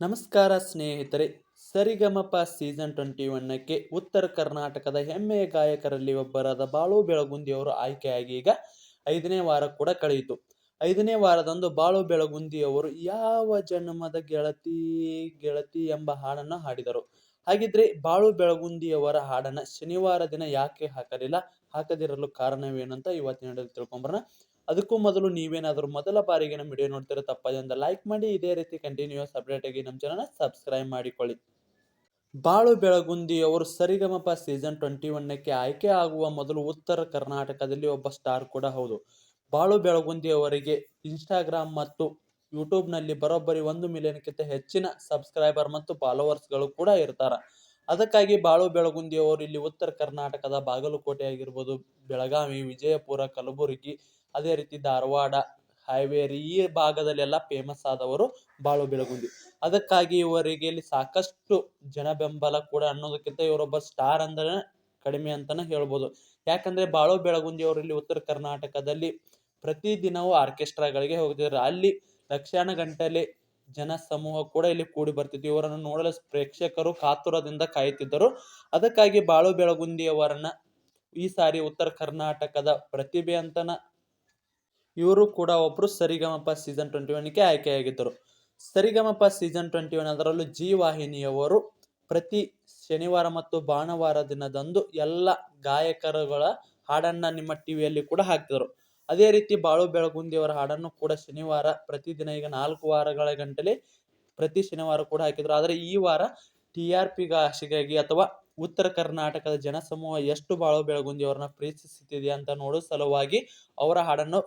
ನಮಸ್ಕಾರ ಸ್ನೇಹಿತರೆ, ಸರಿಗಮಪ season twenty ಒನ್ನಕ್ಕೆ ಉತ್ತರ ಕರ್ನಾಟಕದ ಹೆಮ್ಮೆಯ ಗಾಯಕರಲ್ಲಿ ಒಬ್ಬರಾದ ಬಾಳು ಬೆಳಗುಂದಿಯವರು ಆಯ್ಕೆಯಾಗಿ ಈಗ ಐದನೇ ವಾರ ಕೂಡ ಕಳೆಯಿತು. ಐದನೇ ವಾರದಂದು ಬಾಳು ಬೆಳಗುಂದಿಯವರು ಯಾವ ಜನ್ಮದ ಗೆಳತಿ ಗೆಳತಿ ಎಂಬ ಹಾಡನ್ನು ಹಾಡಿದರು. ಹಾಗಿದ್ರೆ ಬಾಳು ಬೆಳಗುಂದಿಯವರ ಹಾಡನ್ನ ಶನಿವಾರ ದಿನ ಯಾಕೆ ಹಾಕಲಿಲ್ಲ, ಹಾಕದಿರಲು ಕಾರಣವೇನಂತ ಇವತ್ತಿನ ತಿಳ್ಕೊಂಬರೋಣ. ಅದಕ್ಕೂ ಮೊದಲು ನೀವೇನಾದರೂ ಮೊದಲ ಬಾರಿಗೆ ನಮ್ಮ ವಿಡಿಯೋ ನೋಡ್ತಿರೋ ತಪ್ಪದಿಂದ ಲೈಕ್ ಮಾಡಿ, ಇದೇ ರೀತಿ ಕಂಟಿನ್ಯೂಸ್ ಅಪ್ಡೇಟ್ ಆಗಿ ನಮ್ಮ ಚಾನಲ್ನ ಸಬ್ಸ್ಕ್ರೈಬ್ ಮಾಡಿಕೊಳ್ಳಿ. ಬಾಳು ಬೆಳಗುಂದಿ ಅವರು ಸರಿಗಮಪ ಸೀಸನ್ ಟ್ವೆಂಟಿ ಒನ್ನಕ್ಕೆ ಆಯ್ಕೆ ಆಗುವ ಮೊದಲು ಉತ್ತರ ಕರ್ನಾಟಕದಲ್ಲಿ ಒಬ್ಬ ಸ್ಟಾರ್ ಕೂಡ ಹೌದು. ಬಾಳು ಬೆಳಗುಂದಿ ಅವರಿಗೆ ಇನ್ಸ್ಟಾಗ್ರಾಮ್ ಮತ್ತು ಯೂಟ್ಯೂಬ್ನಲ್ಲಿ ಬರೋಬ್ಬರಿ ಒಂದು ಮಿಲಿಯನ್ಕ್ಕಿಂತ ಹೆಚ್ಚಿನ ಸಬ್ಸ್ಕ್ರೈಬರ್ ಮತ್ತು ಫಾಲೋವರ್ಸ್ಗಳು ಕೂಡ ಇರ್ತಾರೆ. ಅದಕ್ಕಾಗಿ ಬಾಳು ಬೆಳಗುಂದಿ ಅವರು ಇಲ್ಲಿ ಉತ್ತರ ಕರ್ನಾಟಕದ ಬಾಗಲಕೋಟೆ ಆಗಿರ್ಬೋದು ಬೆಳಗಾವಿ, ವಿಜಯಪುರ, ಕಲಬುರಗಿ ಅದೇ ರೀತಿ ಧಾರವಾಡ ಹಾವೇರಿ ಈ ಭಾಗದಲ್ಲೆಲ್ಲ ಫೇಮಸ್ ಆದವರು ಬಾಳು ಬೆಳಗುಂದಿ. ಅದಕ್ಕಾಗಿ ಇವರಿಗೆ ಇಲ್ಲಿ ಸಾಕಷ್ಟು ಜನ ಬೆಂಬಲ ಕೂಡ ಅನ್ನೋದಕ್ಕಿಂತ ಇವರೊಬ್ಬ ಸ್ಟಾರ್ ಅಂದ್ರೆ ಕಡಿಮೆ ಅಂತಾನೆ ಹೇಳ್ಬೋದು. ಯಾಕಂದ್ರೆ ಬಾಳು ಬೆಳಗುಂದಿ ಅವರು ಇಲ್ಲಿ ಉತ್ತರ ಕರ್ನಾಟಕದಲ್ಲಿ ಪ್ರತಿ ದಿನವೂ ಆರ್ಕೆಸ್ಟ್ರಾಗಳಿಗೆ ಹೋಗ್ತಿದ್ರು. ಅಲ್ಲಿ ಲಕ್ಷಾನ ಗಂಟಲೆ ಜನ ಸಮೂಹ ಕೂಡ ಇಲ್ಲಿ ಕೂಡಿ ಬರ್ತಿತ್ತು. ಇವರನ್ನು ನೋಡಲು ಪ್ರೇಕ್ಷಕರು ಕಾತುರದಿಂದ ಕಾಯುತ್ತಿದ್ದರು. ಅದಕ್ಕಾಗಿ ಬಾಳು ಬೆಳಗುಂದಿಯವರನ್ನ ಈ ಸಾರಿ ಉತ್ತರ ಕರ್ನಾಟಕದ ಪ್ರತಿಭೆ ಅಂತನ ಇವರು ಕೂಡ ಒಬ್ಬರು ಸರಿಗಮಪ ಸೀಸನ್ ಟ್ವೆಂಟಿ ಒನ್ಗೆ ಆಯ್ಕೆಯಾಗಿದ್ದರು. ಸರಿಗಮಪ ಸೀಸನ್ ಟ್ವೆಂಟಿ ಒನ್ ಅದರಲ್ಲೂ ಜಿ ವಾಹಿನಿಯವರು ಪ್ರತಿ ಶನಿವಾರ ಮತ್ತು ಭಾನುವಾರ ದಿನದಂದು ಎಲ್ಲ ಗಾಯಕರುಗಳ ಹಾಡನ್ನ ನಿಮ್ಮ ಟಿವಿಯಲ್ಲಿ ಕೂಡ ಹಾಕ್ತಿದ್ರು ಅದೇ ರೀತಿ ಬಾಳು ಬೆಳಗುಂದಿಯವರ ಹಾಡನ್ನು ಕೂಡ ಶನಿವಾರ ಪ್ರತಿದಿನ ಈಗ ನಾಲ್ಕು ವಾರಗಳ ಗಂಟೆಲಿ ಪ್ರತಿ ಶನಿವಾರ ಕೂಡ ಹಾಕಿದ್ರು. ಆದರೆ ಈ ವಾರ ಟಿ ಆರ್ ಪಿ ಆಶೆಗಾಗಿ ಅಥವಾ ಉತ್ತರ ಕರ್ನಾಟಕದ ಜನಸಮೂಹ ಎಷ್ಟು ಬಾಳು ಬೆಳಗುಂದಿಯವರನ್ನ ಪ್ರೀತಿಸುತ್ತಿದೆ ಅಂತ ನೋಡೋ ಸಲುವಾಗಿ ಅವರ ಹಾಡನ್ನು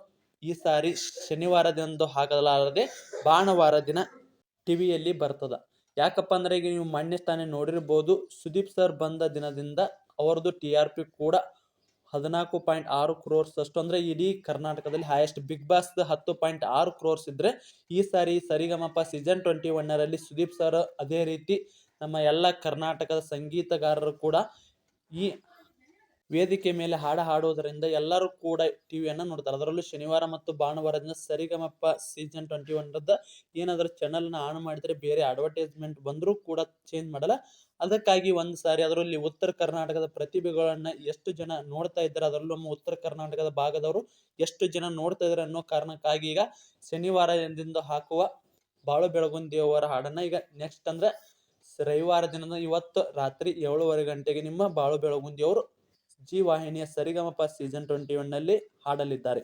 ಈ ಸಾರಿ ಶನಿವಾರದಂದು ಹಾಕಲಾರದೆ ಭಾನುವಾರ ದಿನ ಟಿವಿಯಲ್ಲಿ ಬರ್ತದ. ಯಾಕಪ್ಪ ಅಂದ್ರೆ ಈಗ ನೀವು ಮೊನ್ನೆ ತಾನೇ ನೋಡಿರ್ಬೋದು, ಸುದೀಪ್ ಸರ್ ಬಂದ ದಿನದಿಂದ ಅವರದು ಟಿ ಆರ್ ಪಿ ಕೂಡ ಹದಿನಾಲ್ಕು ಪಾಯಿಂಟ್ ಆರು ಕ್ರೋರ್ಸ್ ಅಷ್ಟು. ಅಂದ್ರೆ ಇಡೀ ಕರ್ನಾಟಕದಲ್ಲಿ ಹೈಯೆಸ್ಟ್ ಬಿಗ್ ಬಾಸ್ ಹತ್ತು ಪಾಯಿಂಟ್ ಆರು ಕ್ರೋರ್ಸ್ ಇದ್ರೆ ಈ ಸಾರಿ ಸರಿಗಮಪ ಸೀಸನ್ ಟ್ವೆಂಟಿ ಒನ್ನರಲ್ಲಿ ಸುದೀಪ್ ಸರ್ ಅದೇ ರೀತಿ ನಮ್ಮ ಎಲ್ಲ ಕರ್ನಾಟಕದ ಸಂಗೀತಗಾರರು ಕೂಡ ಈ ವೇದಿಕೆ ಮೇಲೆ ಹಾಡ ಹಾಡುವುದರಿಂದ ಎಲ್ಲರೂ ಕೂಡ ಟಿವಿಯನ್ನು ನೋಡ್ತಾರೆ. ಅದರಲ್ಲೂ ಶನಿವಾರ ಮತ್ತು ಭಾನುವಾರ ದಿನ ಸರಿಗಮಪ ಸೀಸನ್ ಟ್ವೆಂಟಿ ಒನ್ರದ ಏನಾದರೂ ಚಾನಲ್ನ ಆನ್ ಮಾಡಿದರೆ ಬೇರೆ ಅಡ್ವರ್ಟೈಸ್ಮೆಂಟ್ ಬಂದರೂ ಕೂಡ ಚೇಂಜ್ ಮಾಡಲ್ಲ. ಅದಕ್ಕಾಗಿ ಒಂದು ಸಾರಿ ಅದರಲ್ಲಿ ಉತ್ತರ ಕರ್ನಾಟಕದ ಪ್ರತಿಭೆಗಳನ್ನು ಎಷ್ಟು ಜನ ನೋಡ್ತಾ ಇದ್ದಾರೆ, ಅದರಲ್ಲೂ ನಮ್ಮ ಉತ್ತರ ಕರ್ನಾಟಕದ ಭಾಗದವರು ಎಷ್ಟು ಜನ ನೋಡ್ತಾ ಇದ್ದಾರೆ ಅನ್ನೋ ಕಾರಣಕ್ಕಾಗಿ ಈಗ ಶನಿವಾರ ಎಂದಿಂದ ಹಾಕುವ ಬಾಳು ಬೆಳಗುಂದಿಯವರ ಹಾಡನ್ನು ಈಗ ನೆಕ್ಸ್ಟ್ ಅಂದರೆ ರವಿವಾರ ದಿನದ ಇವತ್ತು ರಾತ್ರಿ ಏಳುವರೆ ಗಂಟೆಗೆ ನಿಮ್ಮ ಬಾಳು ಬೆಳಗುಂದಿಯವರು ಜಿ ವಾಹಿನಿಯ ಸರಿಗಮಪ ಸೀಸನ್ ಟ್ವೆಂಟಿ ಒನ್ನಲ್ಲಿ ಹಾಡಲಿದ್ದಾರೆ.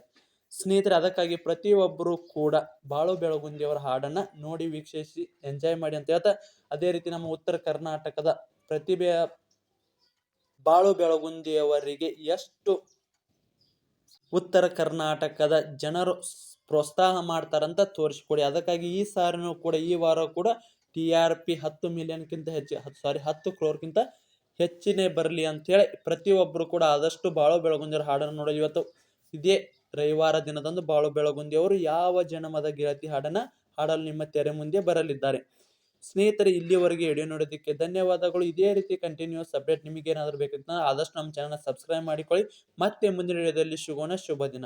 ಸ್ನೇಹಿತರೆ, ಅದಕ್ಕಾಗಿ ಪ್ರತಿಯೊಬ್ಬರು ಕೂಡ ಬಾಳು ಬೆಳಗುಂದಿಯವರ ಹಾಡನ್ನ ನೋಡಿ ವೀಕ್ಷಿಸಿ ಎಂಜಾಯ್ ಮಾಡಿ ಅಂತ ಹೇಳ್ತಾ, ಅದೇ ರೀತಿ ನಮ್ಮ ಉತ್ತರ ಕರ್ನಾಟಕದ ಪ್ರತಿಭೆಯ ಬಾಳು ಬೆಳಗುಂದಿಯವರಿಗೆ ಎಷ್ಟು ಉತ್ತರ ಕರ್ನಾಟಕದ ಜನರು ಪ್ರೋತ್ಸಾಹ ಮಾಡ್ತಾರಂತ ತೋರಿಸಿಕೊಡಿ. ಅದಕ್ಕಾಗಿ ಈ ಸಾರಿನೂ ಕೂಡ, ಈ ವಾರ ಕೂಡ ಟಿ ಆರ್ ಪಿ ಹತ್ತು ಮಿಲಿಯನ್ಗಿಂತ ಹೆಚ್ಚು ಸಾರಿ ಹತ್ತು ಕ್ರೋರ್ಗಿಂತ ಹೆಚ್ಚಿನೇ ಬರಲಿ ಅಂತೇಳಿ ಪ್ರತಿಯೊಬ್ಬರು ಕೂಡ ಆದಷ್ಟು ಬಾಳು ಬೆಳಗುಂದಿಯವ್ರ ಹಾಡನ್ನು ನೋಡಲಿ ಇವತ್ತು ಇದೇ ರವಿವಾರ ದಿನದಂದು ಬಾಳು ಬೆಳಗುಂದಿಯವರು ಯಾವ ಜನಮದ ಗೆಳತಿ ಹಾಡನ್ನ ಹಾಡಲು ನಿಮ್ಮ ತೆರೆ ಮುಂದೆ ಬರಲಿದ್ದಾರೆ. ಸ್ನೇಹಿತರೆ, ಇಲ್ಲಿವರೆಗೆ ಎಡೆ ನೋಡೋದಕ್ಕೆ ಧನ್ಯವಾದಗಳು. ಇದೇ ರೀತಿ ಕಂಟಿನ್ಯೂಸ್ ಅಪ್ಡೇಟ್ ನಿಮಗೇನಾದರೂ ಬೇಕಿತ್ತು ಆದಷ್ಟು ನಮ್ಮ ಚಾನಲ್ ಸಬ್ಸ್ಕ್ರೈಬ್ ಮಾಡಿಕೊಳ್ಳಿ. ಮತ್ತೆ ಮುಂದಿನ ವಿಡಿಯೋದಲ್ಲಿ ಸಿಗೋಣ. ಶುಭ ದಿನ.